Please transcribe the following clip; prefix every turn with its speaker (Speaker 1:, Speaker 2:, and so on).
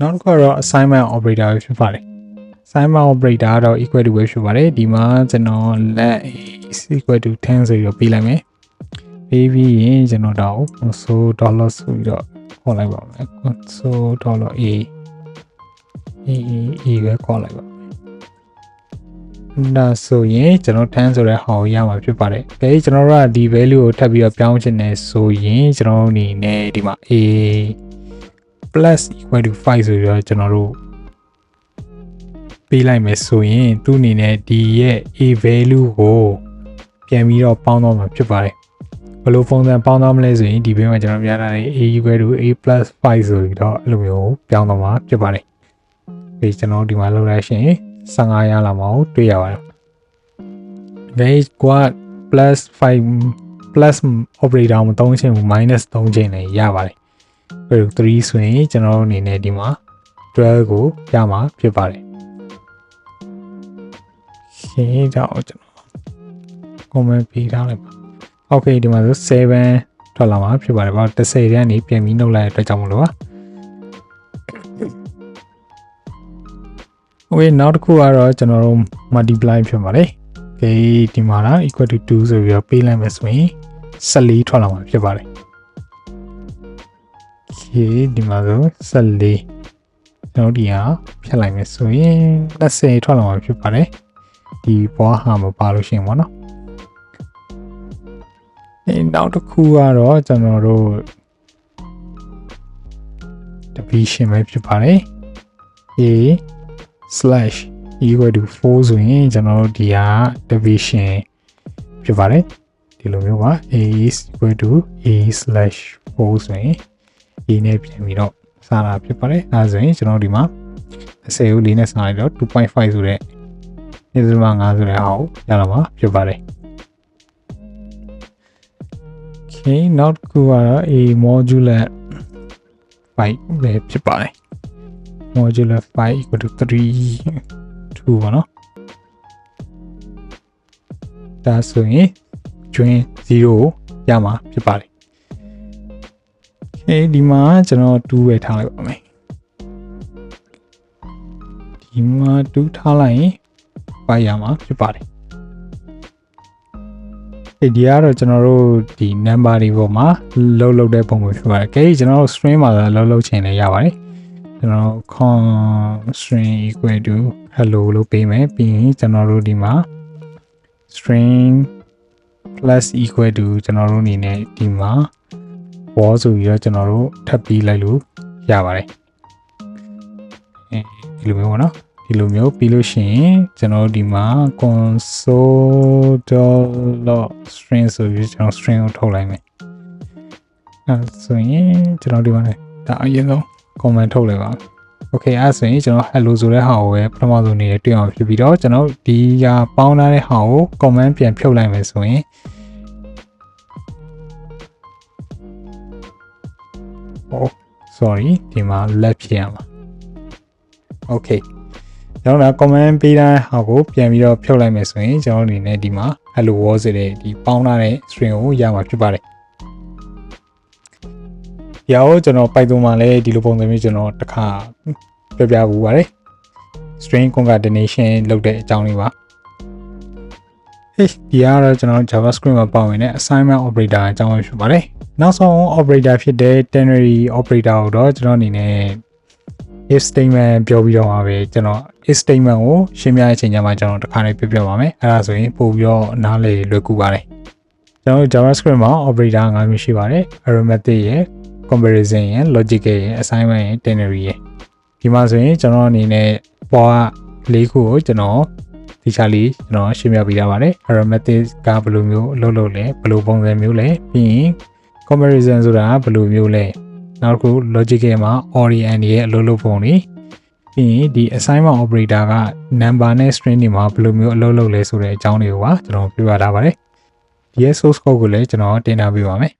Speaker 1: နောက်တစ်ခုကတော့ assignment operator ပဲဖြစ်ပါတယ် assignment operator ကတော့ equal to ပဲဖြစ်ပါတယ်ဒီမှာကျွန်တော် let is equal to 10ဆိုပြီးတော့ပေးလိုက်မယ်ပေးပြီးရင်ကျွန်တော်တော့ console dollar ဆိုပြီးတော့ခေါ်လိုက်ပါမယ် console dollar a a a ပဲခေါ်လိုက်ပါဒါဆိုရင်ကျွန်တော်10ဆိုတဲ့ဟာကိုရမှာဖြစ်ပါတယ်။ဒါကျွန်တော်တို့ကဒီ value ကိုထပ်ပြီးတော့ပြောင်းချင်တယ်ဆိုရင်ကျွန်တော်တို့အနေနဲ့ဒီမှာ a plus equal to 5ဆိုပြီးတော့ကျွန်တော်တို့ပေးလိုက်မယ်ဆိုရင်သူ့အနေနဲ့ဒီရဲ့ a value ကိုပြန်ပြီးတော့ပေါင်းတော့မှာဖြစ်ပါတယ်ဘယ်လိုပုံစံပေါင်းတော့မလဲဆိုရင်ဒီဘေးမှာကျွန်တော်ပြထားတဲ့ a equal to a plus 5ဆိုပြီးတော့အဲ့လိုမျိုးပြောင်းတော့မှာဖြစ်ပါတယ်ဒီကျွန်တော်ဒီမှာလောက်လိုက်ရှင်15ရလာမှာကိုတွေ့ရပါတယ် guys ကွာ plus 5 plus operator မသုံးချင်ဘူး minus သုံးချင်လည်းရပါတယ် ပြီးတော့3ဆိုရင်ကျွန်တော်တို့အနေနဲ့ဒီမှာ12ကိုရမှာဖြစ်ပါတယ်ရှင်းတော့ကျွန်တော် comment ပေးထားလိုက်ပါ okay ဒီမှာဆို7ထွက်လာမှာဖြစ်ပါတယ်ဘာ30တန်းနေပြန်ပြီးနှုတ်လိုက်တဲ့အတွက်ကြောင့်မလို့ပါ okay နောက်တစ်ခုကတော့ကျွန်တော်တို့ multiply ဖြစ်ပါတယ်။ okay ဒီမှာလား equal to 2ဆိုပြီးတော့ပေးလိုက်မယ်ဆိုရင်14ထွက်လာမှာဖြစ်ပါတယ်။ okay ဒီမှာဆို14ကျွန်တော်ဒီဟာဖြတ်လိုက်မယ်ဆိုရင်20ထွက်လာမှာဖြစ်ပါတယ်။ဒီဘွားဟာမပါလို့ရှိရင်ပေါ့နော်။အဲနောက်တစ်ခုကတော့ကျွန်တော်တို့ division ပဲဖြစ်ပါတယ်။ a slash equal to 4ဆိုရင်ကျွန်တော်တို့ဒီဟာ division ဖြစ်ပါတယ်ဒီလိုမျိုးပါ a is equal to a slash 4ဆိုရင် a နဲ့ပြန်ပြီးတော့စားတာဖြစ်ပါတယ်အဲဒါဆိုရင်ကျွန်တော်ဒီမှာ30ကို4နဲ့စားလိုက်တော့2.5ဆိုတဲ့နေ့စမ5ဆိုတဲ့ဟာကိုရလာမှာဖြစ်ပါတယ် Okay နောက်တစ်ခုကတော့ a modular 5ပဲဖြစ်ပါတယ် modular 5 equal to 3 2ပေါ့နော်ဒါဆိုရင် join 0ကိုရမှာဖြစ်ပါတယ် okay ဒီမှာကျွန်တော်2ပဲထားလိုက်ပါမယ်ဒီမှာ2ထားလိုက်ရင်5ရမှာဖြစ်ပါတယ်ဒီဒီကတော့ကျွန်တော်တို့ဒီ number တွေပေါ်မှာလုံးလုံးတဲ့ပုံပဲဖြစ်ပါတယ်။ကြိကျွန်တော်တို့ string မှာလည်းလုံးလုံးချင်လည်းရပါတယ်။ကျွန်တော် con string equal to hello လို့ပေးမယ်ပြီးရင်ကျွန်တော်တို့ဒီမှာ string plus equal to ကျွန်တော်တို့အနေနဲ့ဒီမှာ wall ဆိုပြီးတော့ကျွန်တော်တို့ထပ်ပြီးလိုက်လို့ရပါတယ်အဲဒီလိုမျိုးပေါ့နော်ဒီလိုမျိုးပြီးလို့ရှိရင်ကျွန်တော်တို့ဒီမှာ console.string ဆိုပြီးကျွန်တော် string ကိုထုတ်လိုက်မယ်အဲဆိုရင်ကျွန်တော်ဒီမှာလည်းဒါအရင်ဆုံး comment ထုတ်လိုက်ပါ okay အဲဆိုရင်ကျွန်တော် hello ဆိုတဲ့ဟာကိုပဲပထမဆုံးနေနဲ့တွေ့အောင်ဖြစ်ပြီးတော့ကျွန်တော်ဒီကပေါင်းထားတဲ့ဟာကို comment ပြန်ဖြုတ်လိုက်မယ်ဆိုရင် oh sorry ဒီမှာ left ဖြစ်ရမှာ okay ကျွန်တော်က comment ပေးတဲ့ဟာကိုပြန်ပြီးတော့ဖြုတ်လိုက်မယ်ဆိုရင်ကျွန်တော်အနေနဲ့ဒီမှာ hello world ဆိုတဲ့ဒီပေါင်းထားတဲ့ string ကိုရမှာဖြစ်ပါတယ်။ရာကိုကျွန်တော် Python မှာလည်းဒီလိုပုံစံမျိုးကျွန်တော်တစ်ခါပြပြပူပါတယ်။ string concatenation လုပ်တဲ့အကြောင်းလေးပါ။ Hey ဒီကတော့ကျွန်တော် JavaScript မှာပါဝင်တဲ့ assignment operator အကြောင်းပဲဖြစ်ပါတယ်။နောက်ဆုံး operator ဖြစ်တဲ့ ternary operator ကိုတော့ကျွန်တော်အနေနဲ့ if statement ပြောပြီးတော့မှာပဲကျွန်တော် if statement ကိုရှင်းပြတဲ့အချိန်ကျမှကျွန်တော်တစ်ခါလေးပြပြပါမယ်အဲဒါဆိုရင်ပို့ပြီးတော့နားလည်လွယ်ကူပါတယ်ကျွန်တော် JavaScript မှာ operator ၅မျိုးရှိပါတယ် arithmetic ရယ် comparison ရယ် logical ရယ် assignment ရယ် ternary ရယ်ဒီမှာဆိုရင်ကျွန်တော်အနေနဲ့ပေါ်က၄ခုကိုကျွန်တော် ဒီချာလေးကျွန်တော်ရှင်းပြပေးရပါတယ် arithmetic ကဘယ်လိုမျိုးအလုပ်လုပ်လဲဘယ်လိုပုံစံမျိုးလဲပြီးရင် comparison ဆိုတာဘယ်လိုမျိုးလဲနောက်တစ်ခု logical မှာ orient ရဲ့အလုပ်လုပ်ပုံတွေပြီးရင်ဒီ assignment operator က number နဲ့ string တွေမှာဘယ်လိုမျိုးအလုပ်လုပ်လဲဆိုတဲ့အကြောင်းတွေကိုပါကျွန်တော်ပြပြထားပါတယ်ဒီ source code ကိုလည်းကျွန်တော်တင်ထားပေးပါမယ်